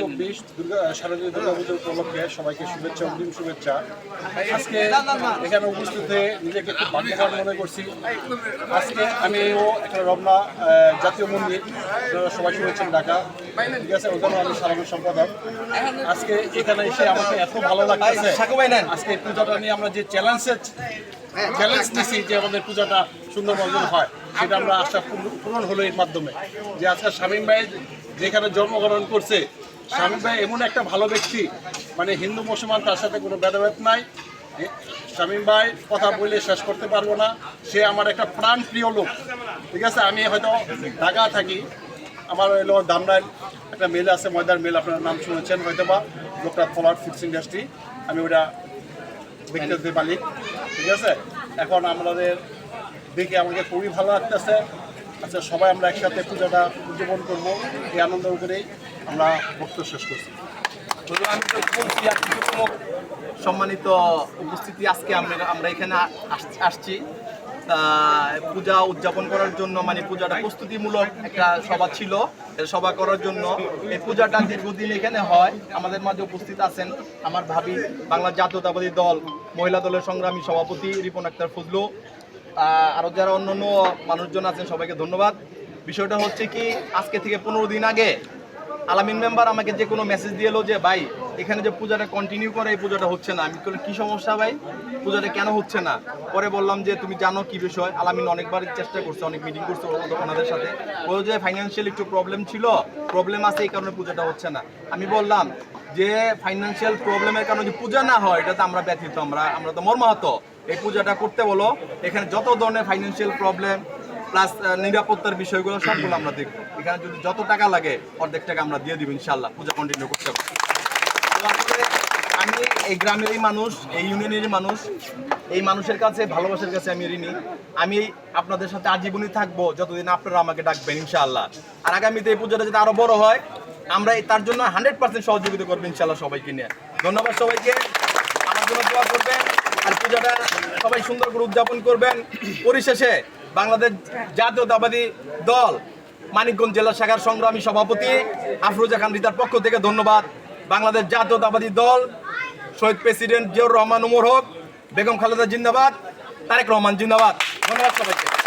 চব্বিশ দুর্গা দুর্গা উপলক্ষে সবাইকে শুভেচ্ছা শুভেচ্ছা। আজকে এখানে উপস্থিত হয়ে নিজেকে মনে করছি। আজকে একটা রমনা জাতীয় মন্দির সবাই ঢাকা। ঠিক আছে সম্পাদক। আজকে এখানে এসে আমাকে এত ভালো লাগতেছে। আজকে পূজাটা নিয়ে আমরা যে চ্যালেঞ্জের চ্যালেঞ্জ নিছি যে আমাদের পূজাটা সুন্দর হয়, সেটা আমরা আশা পূরণ হলো এর মাধ্যমে। যে আজকে শামীম ভাই যেখানে জন্মগ্রহণ করছে, স্বামী ভাই এমন একটা ভালো ব্যক্তি মানে হিন্দু, মুসলমান, তার সাথে কোনো ভেদাভেদ নাই। শামীম ভাই কথা বলে শেষ করতে পারব না। সে আমার একটা প্রাণ প্রিয় লোক, ঠিক আছে? আমি হয়তো ঢাকা থাকি। আমার হলো দামরাইল একটা মেল আছে, ময়দার মেল, আপনার নাম শুনেছেন হয়তো বা লোকটা ফলার ফুডস ইন্ডাস্ট্রি আমি ওটা ব্যক্তিগত মালিক, ঠিক আছে? এখন আমাদের দেখে আমাকে খুবই ভালো লাগতেছে। আচ্ছা সবাই আমরা একসাথে পূজাটা উদযাপন করব। এই আনন্দ করেই আমরা বক্তব্য শেষ করছি। আমি সম্মানিত উপস্থিতি আজকে আমরা এখানে আস- আসছি। পূজা উদযাপন করার জন্য মানে পূজাটা প্রস্তুতিমূলক একটা সভা ছিল সভা করার জন্য। এই পূজাটা দীর্ঘদিন এখানে হয়। আমাদের মাঝে উপস্থিত আছেন আমার ভাবি বাংলা জাতীয়তাবাদী দল, মহিলা দলের সংগ্রামী সভাপতি রিপন আক্তার ফজলু আহ, আরও যারা অন্য মানুষজন আছেন সবাইকে ধন্যবাদ। বিষয়টা হচ্ছে কি আজকে থেকে পনেরো দিন আগে আলামিন মেম্বার আমাকে যে কোনো মেসেজ দিয়ে এলো যে ভাই এখানে যে পূজাটা কন্টিনিউ করে এই পূজাটা হচ্ছে না। আমি বললাম কি সমস্যা ভাই? পূজাটা কেন হচ্ছে না? পরে বললাম যে তুমি জানো কি বিষয়? আলামিন অনেকবার চেষ্টা করছে অনেক মিটিং করছে ওনাদের সাথে। বলল যে ফাইন্যান্সিয়াল একটু প্রবলেম ছিল প্রবলেম আছে এই কারণে পূজাটা হচ্ছে না। আমি বললাম যে ফাইন্যান্সিয়াল প্রবলেমের কারণে যে পূজা না হয় এটা তো আমরা ব্যথিত আমরা আমরা তো মর্মাহত। এই পূজাটা করতে বলো, এখানে যত ধরনের ফাইন্যান্সিয়াল প্রবলেম প্লাস নিরাপত্তার বিষয়গুলো সবগুলো আমরা দেখব। এখানে যদি যত টাকা লাগে, অর্ধেক টাকা আমরা দিয়ে দিব ইনশাল্লাহ পূজা কন্টিনিউ করতে পারব আমি এই গ্রামেরই মানুষ, এই ইউনিয়নেরই মানুষ, এই মানুষের কাছে, ভালোবাসার কাছে আমি ঋণী। আমি আপনাদের সাথে আজীবনই থাকব, যতদিন আপনারা আমাকে ডাকবেন ইনশাআল্লাহ। আর আগামীতে এই পূজাটা যদি আরও বড় হয়, আমরা তার জন্য হান্ড্রেড পার্সেন্ট সহযোগিতা করব ইনশাল্লাহ সবাইকে নিয়ে। ধন্যবাদ সবাইকে। আমার জন্য দোয়া করবেন। আর পূজাটা সবাই সুন্দর করে উদযাপন করবেন। পরিশেষে বাংলাদেশ জাতীয়তাবাদী দল, মানিকগঞ্জ জেলা শাখার সংগ্রামী সভাপতি আফরোজা খান রিতার পক্ষ থেকে ধন্যবাদ। বাংলাদেশ জাতীয়তাবাদী দল, শহীদ প্রেসিডেন্ট জিয়র রহমান উমর হোক, বেগম খালেদা জিন্দাবাদ, তারেক রহমান জিন্দাবাদ। ধন্যবাদ সবাইকে।